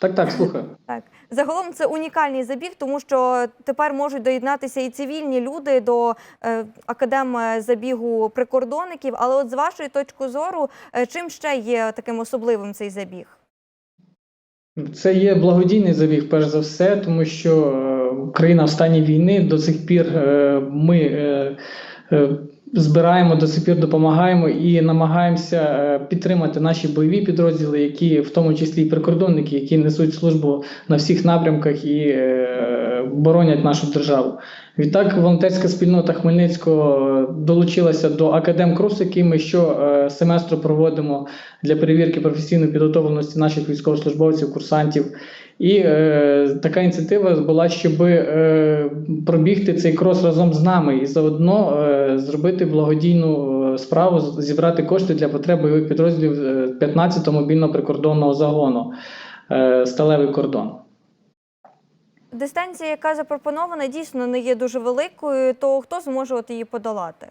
Так, так, слухаю. Так, загалом це унікальний забіг, тому що тепер можуть доєднатися і цивільні люди до е, академзабігу прикордонників. Але от з вашої точки зору, е, чим ще є таким особливим цей забіг? Це є благодійний забіг, перш за все, тому що е, Україна в стані війни до сих пір е, ми е, е, збираємо, до сих пір допомагаємо і намагаємося е, підтримати наші бойові підрозділи, які в тому числі і прикордонники, які несуть службу на всіх напрямках і е, боронять нашу державу. Відтак, волонтерська спільнота Хмельницького долучилася до Академ-Крус, який ми щосеместру проводимо для перевірки професійної підготовленості наших військовослужбовців, курсантів. І е, така ініціатива була, щоб е, пробігти цей крос разом з нами і заодно е, зробити благодійну е, справу, зібрати кошти для потреб бойових підрозділів е, 15-го мобільно прикордонного загону е, Сталевий кордон. Дистанція, яка запропонована, дійсно не є дуже великою. То хто зможе от її подолати?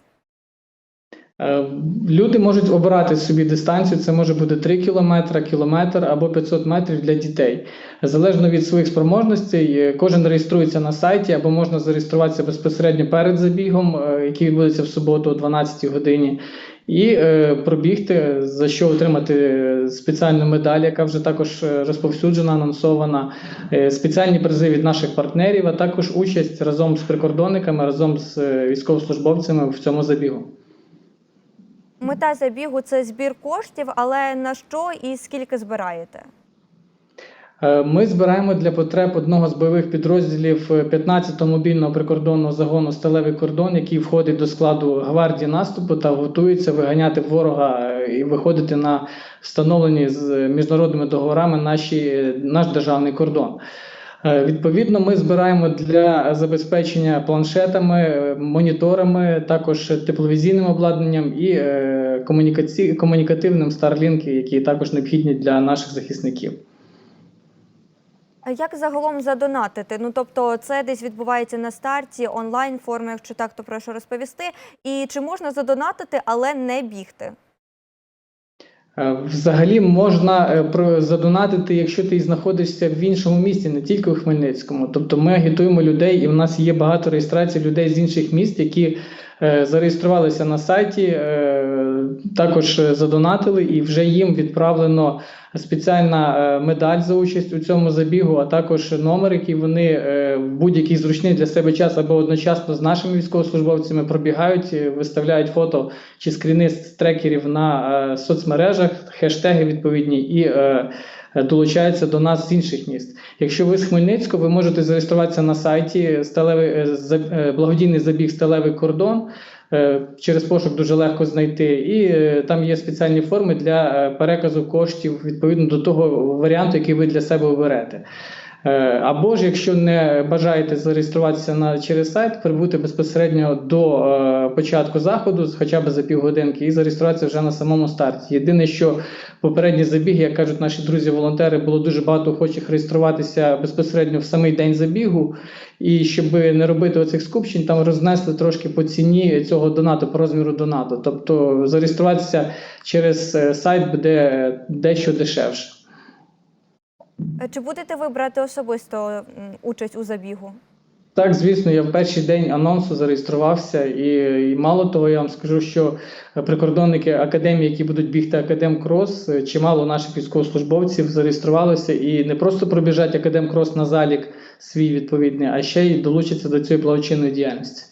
Е, Люди можуть обирати собі дистанцію. Це може бути 3 кілометри, кілометр або 500 метрів для дітей. Залежно від своїх спроможностей, е, кожен реєструється на сайті або можна зареєструватися безпосередньо перед забігом, е, який відбудеться в суботу о 12 годині, і пробігти, за що отримати спеціальну медаль, яка вже також розповсюджена, анонсована, спеціальні призи від наших партнерів, а також участь разом з прикордонниками, разом з військовослужбовцями в цьому забігу. Мета забігу це збір коштів, але на що і скільки збираєте? Е, Ми збираємо для потреб одного з бойових підрозділів е, 15-го мобільного прикордонного загону Сталевий кордон, який входить до складу гвардії наступу та готується виганяти ворога е, і виходити на встановлені з міжнародними договорами наші, наш державний кордон. Е, Відповідно, ми збираємо для забезпечення планшетами, е, моніторами, також тепловізійним обладнанням і е, комунікаці... комунікативним Starlink, які також необхідні для наших захисників. Як загалом задонатити? Ну тобто, це десь відбувається на старті онлайн форми, якщо так, то прошу розповісти. І чи можна задонатити, але не бігти? Е, Взагалі можна е, задонатити, якщо ти знаходишся в іншому місті, не тільки у Хмельницькому. Тобто ми агітуємо людей, і в нас є багато реєстрацій людей з інших міст, які зареєструвалися на сайті, е, також е, задонатили, і вже їм відправлено спеціальна е, медаль за участь у цьому забігу, а також номер, який вони е, в будь-який зручний для себе час або одночасно з нашими військовослужбовцями пробігають, е, виставляють фото чи скріни з трекерів на е, соцмережах, хештеги відповідні і е, е, долучаються до нас з інших міст. Якщо ви з Хмельницького, ви можете зареєструватися на сайті сталевий е, е, благодійний забіг Сталевий кордон. Е, Через пошук дуже легко знайти, і е, там є спеціальні форми для е, переказу коштів відповідно до того варіанту, який ви для себе оберете. Е, Або ж, якщо не бажаєте зареєструватися на через сайт, прибути безпосередньо до е, початку заходу, хоча б за півгодинки, і зареєструватися вже на самому старті. Єдине, що попередні забіги, як кажуть наші друзі-волонтери, було дуже багато охочих реєструватися безпосередньо в самий день забігу. І щоб не робити оцих скупчень, там рознесли трошки по ціні цього донату, по розміру донату. Тобто зареєструватися через е, сайт буде дещо дешевше. Е, Чи будете ви брати особисто участь у забігу? Так, звісно, я в перший день анонсу зареєструвався, і, і мало того, я вам скажу, що прикордонники академії, які будуть бігти Академ Крос, е, чимало наших військовослужбовців зареєструвалося і не просто пробіжать Академ Крос на залік свій відповідний, а ще й долучаться до цієї благочинної діяльності.